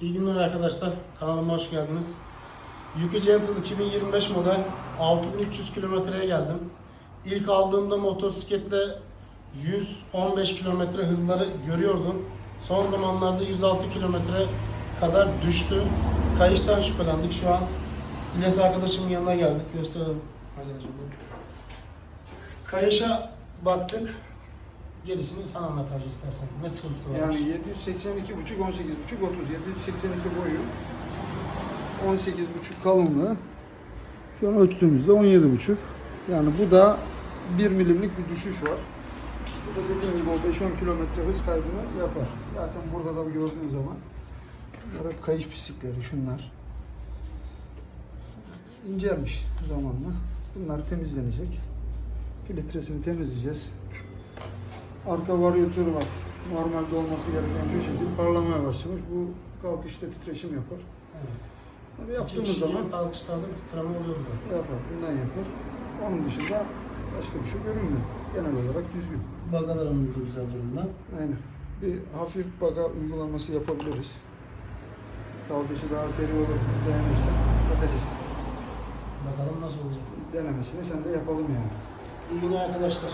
İyi günler arkadaşlar. Kanalıma hoş geldiniz. Yuki Gentle 2025 model 6300 kilometreye geldim. İlk aldığımda motosikletle 115 kilometre hızları görüyordum. Son zamanlarda 106 kilometre kadar düştü. Kayıştan şüphelendik. Şu an İlyas arkadaşımın yanına geldik. Gösterelim. Kayışa baktık. Gerisini sen anlat istersen. Ne sıkıntısı var? Yani 782 buçuk 18 buçuk 30 782 boyu 18 buçuk kalınlığı şu an ölçtüğümüzde 17 buçuk yani bu da 1 milimlik bir düşüş var. Bu da dediğim gibi o 5-10 kilometre hız kaybını yapar. Zaten burada da gördüğün zaman bunlar hep kayış pislikleri şunlar. İncelmiş zamanla. Bunlar temizlenecek. Filtresini temizleyeceğiz. Arka varyatörü var. Normalde olması gereken şu şekilde parlamaya başlamış. Bu kalkışta titreşim yapar. Evet. İki yaptığımız kişi zaman kalkışlarda bir titreme oluyor zaten. yapar. Bundan yapar. Onun dışında başka bir şey görünmüyor. Genel olarak düzgün. Bagalarımız da güzel durumda. Aynen. Bir hafif baga uygulaması yapabiliriz. Kalkışı daha seri olur. Beğenirsen bakacağız. Bakalım nasıl olacak. Denemesini sen de yapalım yani. İyi günler arkadaşlar.